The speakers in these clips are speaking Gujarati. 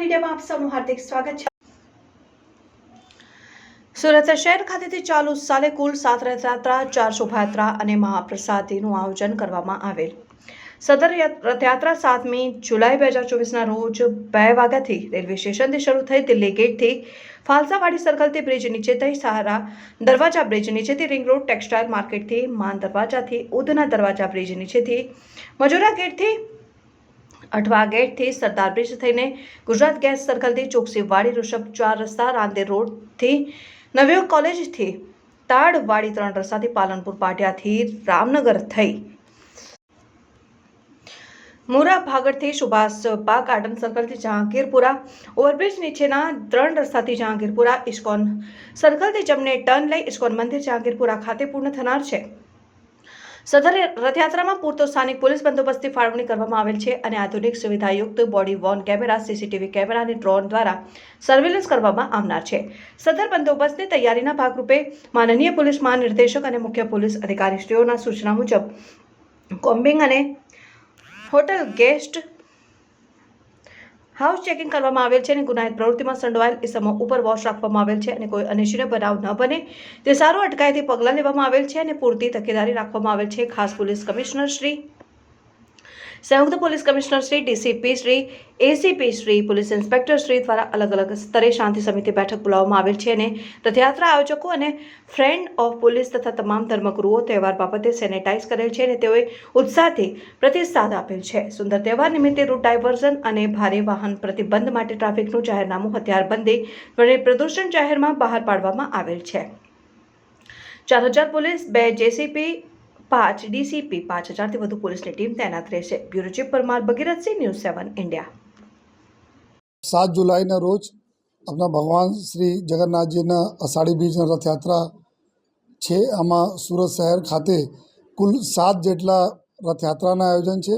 ઇન્ડિયામાં આપ સૌનું હાર્દિક સ્વાગત છે. સુરત શહેર ખાતેથી ચાલુ સાલે કુલ સાત રથયાત્રા, ચાર શોભાયાત્રા અને મહાપ્રસાદીનું આયોજન કરવામાં આવેલ. સદર રથયાત્રા સાતમી જુલાઈ બે હજાર ચોવીસના રોજ બે વાગ્યાથી રેલવે સ્ટેશનથી શરૂ થઈ દિલ્હી ગેટથી ફાલસાવાડી સર્કલથી બ્રિજ નીચે થઈ સહારા દરવાજા બ્રિજ નીચેથી રિંગ રોડ ટેક્સટાઇલ માર્કેટથી માન દરવાજાથી ઉધના દરવાજા બ્રિજ નીચેથી મજૂરા ગેટથી અઠવા ગેટથી સરદાર બ્રિજ થઈને ગુજરાત ગેસ સર્કલથી ચોકસીવાડી ઋષભ ચાર રસ્તા રાંદેર રોડથી નવ્યો કોલેજથી તાડવાડી ત્રણ રસ્તાથી પાલનપુર પાટિયાથી રામનગર થઈ. મુરા ભાગડથી સુભાષ પાક ગાર્ડન સર્કલથી જહાંગીરપુરા, ઓવરબ્રિજ નીચેના ત્રણ રસ્તાથી જહાંગીરપુરા, ઇસ્કોન સર્કલથી જમને ટર્ન લઈ ઇસ્કોન મંદિર જહાંગીરપુરા ખાતે પૂર્ણ થનાર છે. સદર રથયાત્રામાં પૂરતો સ્થાનિક પોલીસ બંદોબસ્તની ફાળવણી કરવામાં આવેલ છે અને આધુનિક સુવિધાયુક્ત body worn camera, CCTV camera અને ડ્રોન દ્વારા સર્વેલન્સ કરવામાં આવનાર છે. સદર બંદોબસ્તની તૈયારીના ભાગરૂપે માનનીય પોલીસ મહાનિર્દેશક અને મુખ્ય પોલીસ અધિકારીશ્રીઓના સૂચના મુજબ કોમ્બિંગ અને હોટલ ગેસ્ટ હાઉસ ચેકિંગ કરવામાં આવેલ છે અને ગુનાહિત પ્રવૃત્તિમાં સંડોવાયેલ ઇસમો ઉપર વોચ રાખવામાં આવેલ છે અને કોઈ અનિશ્ચિત બનાવ ન બને. તે સારું અટકાયતી પગલાં લેવામાં આવેલ છે અને પૂરતી તકેદારી રાખવામાં આવેલ છે. ખાસ પોલીસ કમિશનર શ્રી સંયુક્ત police commissioner Shri, DCP Shri, ACP Shri, police inspector Shri દ્વારા અલગ અલગ સ્તરે શાંતિ સમિતિ બેઠક બોલાવવામાં આવેલ છે અને રથયાત્રા આયોજકો અને ફ્રેન્ડ ઓફ પોલીસ તથા તમામ ધર્મગુરુઓ તહેવાર બાબતે સેનેટાઇઝ કરેલ છે અને તેઓએ ઉત્સાહથી પ્રતિસાદ આપેલ છે. સુંદર તહેવાર નિમિત્તે રૂટ ડાયવર્ઝન અને ભારે વાહન પ્રતિબંધ માટે ટ્રાફિકનું જાહેરનામું હથિયારબંધી વડે પ્રદૂષણ જાહેરમાં બહાર પાડવામાં આવેલ છે. ચાર હજાર પોલીસ, બે જેસીપી પાંચ ડીસીપી, પાંચ હજારથી વધુ પોલીસની ટીમ તૈનાત રહેશે. Bureau chief Parmar Bhagirathsinh news seven India. સાત જુલાઈના રોજ આપણા ભગવાન શ્રી જગન્નાથજીના અષાઢી બીજના રથયાત્રા છે. આમાં સુરત શહેર ખાતે કુલ સાત જેટલા રથયાત્રાના આયોજન છે,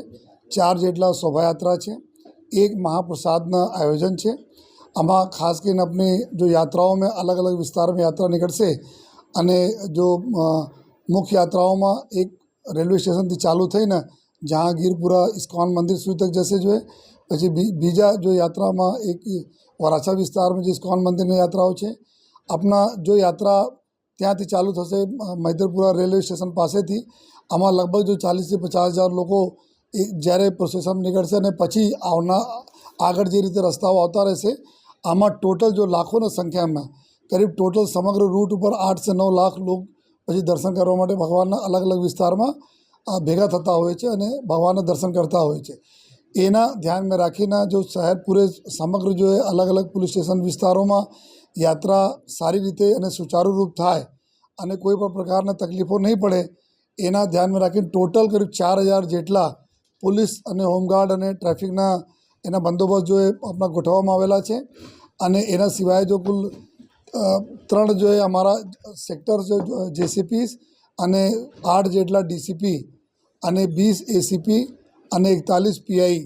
ચાર જેટલા શોભાયાત્રા છે, એક મહાપ્રસાદના આયોજન છે. આમાં ખાસ કરીને આપણી જો યાત્રાઓમાં અલગ અલગ વિસ્તારમાં યાત્રા નીકળશે અને જો મુખ્ય યાત્રાઓમાં એક રેલવે સ્ટેશનથી ચાલુ થઈને જહાંગીરપુરા ઇસ્કોન મંદિર સુધી તક જશે જોઈએ. પછી બીજા જો યાત્રામાં એક વરાછા વિસ્તારમાં જે ઇસ્કોન મંદિરની યાત્રાઓ છે, આપના જો યાત્રા ત્યાંથી ચાલુ થશે મૈદરપુરા રેલવે સ્ટેશન પાસેથી, આમાં લગભગ જો ચાલીસથી પચાસ હજાર લોકો એ જ્યારે પ્રોસેસન નીકળશે અને પછી આવના આગળ જે રીતે રસ્તાઓ આવતા રહેશે, આમાં ટોટલ જો લાખોની સંખ્યામાં, કરીબ ટોટલ સમગ્ર રૂટ ઉપર આઠ સે નવ લાખ લોક પછી દર્શન કરવા માટે ભગવાનના અલગ અલગ વિસ્તારમાં આ ભેગા થતા હોય છે અને ભગવાનના દર્શન કરતા હોય છે. એના ધ્યાનમાં રાખીને જો શહેર પૂરે સમગ્ર જો અલગ અલગ પોલીસ સ્ટેશન વિસ્તારોમાં યાત્રા સારી રીતે અને સુચારુ રૂપ થાય અને કોઈ પણ પ્રકારના તકલીફો નહીં પડે, એના ધ્યાનમાં રાખીને ટોટલ કરીબ ચાર હજાર જેટલા પોલીસ અને હોમગાર્ડ અને ટ્રાફિકના એના બંદોબસ્ત જો એ આપણા ગોઠવવામાં આવેલા છે અને એના સિવાય જો કુલ ત્રણ જો અમારા સેક્ટર જેસીપીસ અને આઠ જેટલા ડીસીપી અને વીસ એસીપી અને એકતાલીસ પીઆઈ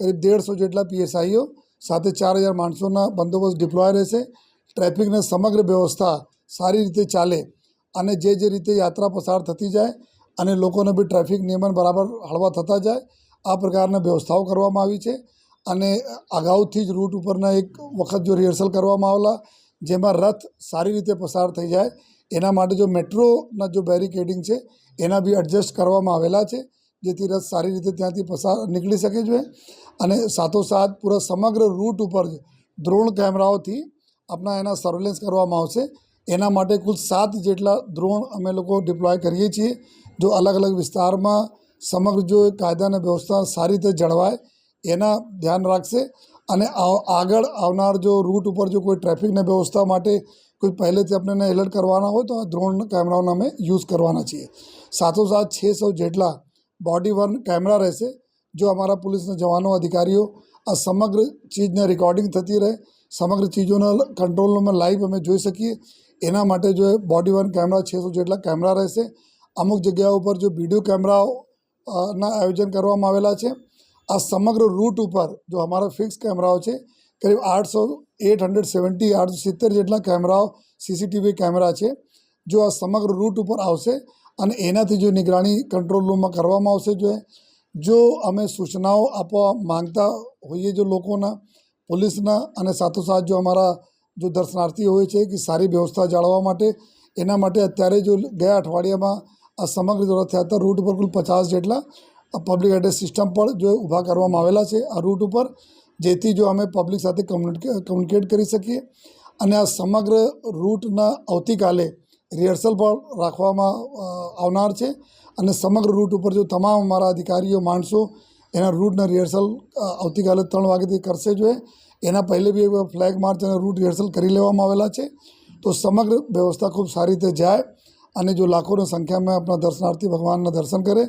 કરીબ દેડસો જેટલા પીએસઆઈઓ સાથે ચાર હજાર માણસોના બંદોબસ્ત ડિપ્લોય રહેશે. ટ્રાફિકને સમગ્ર વ્યવસ્થા સારી રીતે ચાલે અને જે જે રીતે યાત્રા પસાર થતી જાય અને લોકોને બી ટ્રાફિક નિયમન બરાબર હળવા થતા જાય, આ પ્રકારના વ્યવસ્થાઓ કરવામાં આવી છે. અને અગાઉથી જ રૂટ ઉપરના એક વખત જો રિહર્સલ કરવામાં આવેલા જેમાં રથ સારી રીતે પસાર થઈ જાય. એના માટે જો મેટ્રોના જો બેરિકેડિંગ છે, એના બી એડજસ્ટ કરવામાં આવેલા છે, જેથી રથ સારી રીતે ત્યાંથી પસાર નીકળી શકે છે. અને સાથોસાથ પૂરા સમગ્ર રૂટ ઉપર દ્રોણ કેમેરાઓથી આપણા એના સર્વેલન્સ કરવામાં આવશે. એના માટે કુલ સાત જેટલા દ્રોણ અમે લોકો ડિપ્લોય કરીએ છીએ. જો અલગ અલગ વિસ્તારમાં સમગ્ર જો કાયદા અને વ્યવસ્થા સારી રીતે જળવાય, એના ધ્યાન રાખશે. અને આગળ આવનાર જો રૂટ ઉપર જો કોઈ ટ્રાફિકની વ્યવસ્થા માટે કોઈ પહેલેથી આપણને એલર્ટ કરવાના હોય તો આ ડ્રોન કેમેરાઓને અમે યુઝ કરવાના છીએ. સાથોસાથ છસો જેટલા બોડી વન કેમેરા રહેશે, જો અમારા પોલીસના જવાનો અધિકારીઓ આ સમગ્ર ચીજને રેકોર્ડિંગ થતી રહે, સમગ્ર ચીજોના કંટ્રોલમાં લાઈવ અમે જોઈ શકીએ. એના માટે જો બોડી વન કેમેરા છસો જેટલા કેમેરા રહેશે, અમુક જગ્યાઓ ઉપર જો વીડિયો કેમેરાઓ ના આયોજન કરવામાં આવેલા છે આ સમગ્ર રૂટ ઉપર જો અમારા ફિક્સ કેમેરાઓ છે, કરીબ આઠસો એટ હંડ્રેડ સેવન્ટી, આઠસો સિત્તેર જેટલા કેમેરાઓ સીસીટીવી કેમેરા છે. જો આ સમગ્ર રૂટ ઉપર આવશે અને એનાથી જો નિગરાણી કંટ્રોલ રૂમમાં કરવામાં આવશે, જો જો અમે સૂચનાઓ આપવા માંગતા હોઈએ જો લોકોના, પોલીસના અને સાથોસાથ જો અમારા જો દર્શનાર્થીઓ હોય છે કે સારી વ્યવસ્થા જાળવવા માટે, એના માટે અત્યારે જો ગયા અઠવાડિયામાં આ સમગ્ર દોરા થયા હતા, રૂટ ઉપર કુલ પચાસ જેટલા પબ્લિક એડ્રેસ સિસ્ટમ પણ જો ઊભા કરવામાં આવેલા છે, આ રૂટ ઉપર, જેથી જો અમે પબ્લિક સાથે કમ્યુનિકે કમ્યુનિકેટ કરી શકીએ અને આ સમગ્ર રૂટના આવતીકાલે રિહર્સલ પણ રાખવામાં આવનાર છે અને સમગ્ર રૂટ ઉપર જો તમામ અમારા અધિકારીઓ, માણસો એના રૂટના રિહર્સલ આવતીકાલે ત્રણ વાગ્યાથી કરશે જોઈએ એના પહેલે બી ફ્લેગ માર્ચ અને રૂટ રિહર્સલ કરી લેવામાં આવેલા છે. તો સમગ્ર વ્યવસ્થા ખૂબ સારી રીતે જાય અને જો લાખોની સંખ્યામાં આપણા દર્શનાર્થી ભગવાનના દર્શન કરે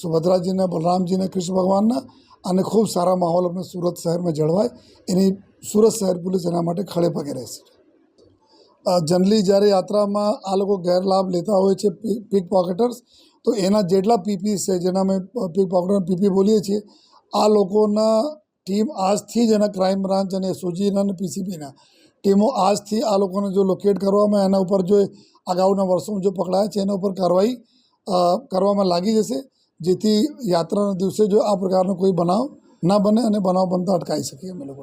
સુભદ્રાજીના, બલરામજીના, કૃષ્ણ ભગવાનના અને ખૂબ સારા માહોલ આપણે સુરત શહેરમાં જળવાય. એની સુરત શહેર પોલીસ એના માટે ખડે પગે રહેશે જનરલી જ્યારે યાત્રામાં આ લોકો ગેરલાભ લેતા હોય છે પીક પોકેટર્સ, તો એના જેટલા પીપી છે, જેના અમે પીક પોકેટર પીપી બોલીએ છીએ, આ લોકોના ટીમ આજથી જ એના ક્રાઇમ બ્રાન્ચ અને એસઓજીના અને પીસીબીના ટીમો આજથી આ લોકોને જો લોકેટ કરવામાં એના ઉપર જો અગાઉના વર્ષોમાં જો પકડાયા છે, એના ઉપર કાર્યવાહી કરવામાં લાગી જશે. જેથી યાત્રાના દિવસે જો આ પ્રકારનો કોઈ બનાવ ના બને અને બનાવ બનતા અટકાવી શકીએ અમે લોકો